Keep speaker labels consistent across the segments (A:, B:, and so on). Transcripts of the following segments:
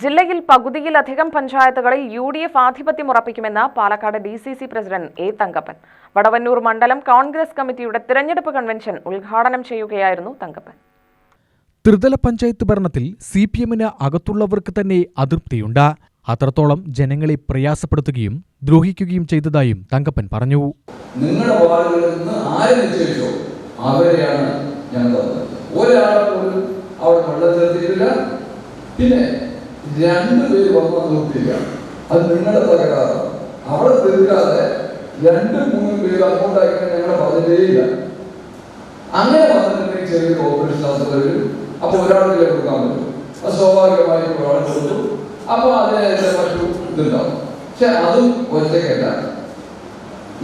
A: ജില്ലയിൽ പകുതിയിലധികം പഞ്ചായത്തുകളിൽ യു ഡി എഫ് ആധിപത്യം ഉറപ്പിക്കുമെന്ന് Palakkad D C C president A Thankappan. Vadavannur മണ്ഡലം കോൺഗ്രസ് കമ്മിറ്റിയുടെ തിരഞ്ഞെടുപ്പ് കൺവെൻഷൻ ഉദ്ഘാടനം ചെയ്യുകയായിരുന്നു തങ്കപ്പൻ.
B: ത്രിതല പഞ്ചായത്ത് ഭരണത്തിൽ സി പി എമ്മിന് അകത്തുള്ളവർക്ക് തന്നെ അതൃപ്തിയുണ്ട്. അത്രത്തോളം ജനങ്ങളെ പ്രയാസപ്പെടുത്തുകയും ദ്രോഹിക്കുകയും ചെയ്തതായും തങ്കപ്പൻ പറഞ്ഞു.
C: നിങ്ങളുടെ വാർഡുകളിൽ നിന്ന് ആരെ നിശ്ചയിച്ചോ അവരെയാണ് ഒരാളെ പോലും അവിടെ പിന്നെ രണ്ടുപേര് വന്ന നിർത്തിയില്ല അത് നിങ്ങളുടെ തകരാറാണ് അവിടെ തീർക്കാതെ രണ്ട് മൂന്ന് പേര് അങ്ങോട്ടാക്കി ഞങ്ങളെ പറഞ്ഞതേയില്ല. അങ്ങനെ വന്നിട്ടുണ്ടെങ്കിൽ ചെറിയ ഓപ്പറേഷൻ അവസ്ഥ വരും. അപ്പൊ ഒരാളിലെ കൊടുക്കാൻ പറ്റും. അത് സ്വാഭാവികമായിട്ട് ഒരാളെ കൊടുത്തു. അപ്പൊ അതിനെ മറ്റു ഇതുണ്ടാവും. പക്ഷെ അതും ഒറ്റയ്ക്കല്ല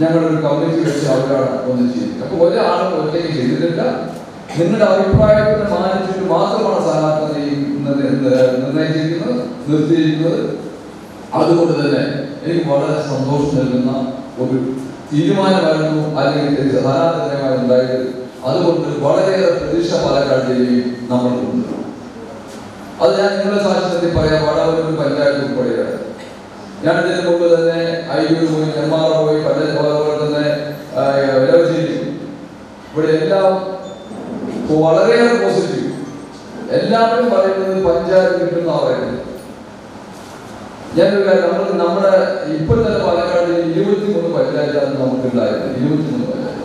C: ഞങ്ങളൊരു കമ്മിറ്റി വെച്ച് അവരാണ് ഒന്ന് ചെയ്തത്. അപ്പൊ ഒരാളും ഒറ്റയ്ക്ക് ചെയ്തിട്ടില്ല. നിങ്ങളുടെ അഭിപ്രായത്തിന് മാനിച്ചിട്ട് മാത്രമാണ് സ്ഥാനാർത്ഥി നിർണയിച്ചിരിക്കുന്നത്? നിർത്തിയിരിക്കുന്നത് അതുകൊണ്ട് തന്നെ എനിക്ക് വളരെ സന്തോഷം നൽകുന്ന ഒരു തീരുമാനമായിരുന്നു അല്ലെങ്കിൽ സ്ഥാനാർത്ഥിമായി ഉണ്ടായത്. അതുകൊണ്ട് വളരെയേറെ പ്രതീക്ഷ പാലക്കാട് ജില്ലയിൽ നമ്മൾക്കുണ്ട് അത് ഞാൻ നിങ്ങളുടെ സാക്ഷ്യത്തിൽ പറയാം. വടവരൂർ പഞ്ചായത്ത് ഉൾപ്പെടെയാണ് ഞാൻ ഇതിന് മുമ്പ് തന്നെ ഐ പോയി എം ആർ പോയി പഞ്ചായത്ത് അതുപോലെ തന്നെ ഇവിടെ എല്ലാം വളരെയേറെ പോസിറ്റീവ് എല്ലാവരും പറയുന്നത് പഞ്ചായത്ത് കിട്ടുന്ന പറയുന്നത് ഞാനൊരു കാര്യം നമ്മൾ നമ്മുടെ ഇപ്പോഴത്തെ പാലക്കാട് പാലക്കാട് ഇരുപത്തിമൂന്ന് പഞ്ചായത്താണ് നമുക്കുണ്ടായിരുന്നത് ഇരുപത്തിമൂന്ന് പഞ്ചായത്ത്.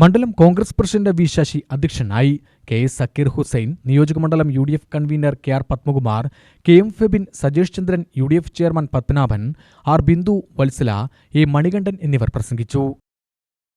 B: മണ്ഡലം കോൺഗ്രസ് പ്രസിഡന്റ് വി ശശി അധ്യക്ഷനായി കെ എസ് സക്കീർ ഹുസൈൻ നിയോജകമണ്ഡലം U D F convener K R Padmakumar K M Febin Sajesh Chandran U D F chairman Padmanabhan R Bindu Vatsala A Manikandan എന്നിവർ പ്രസംഗിച്ചു.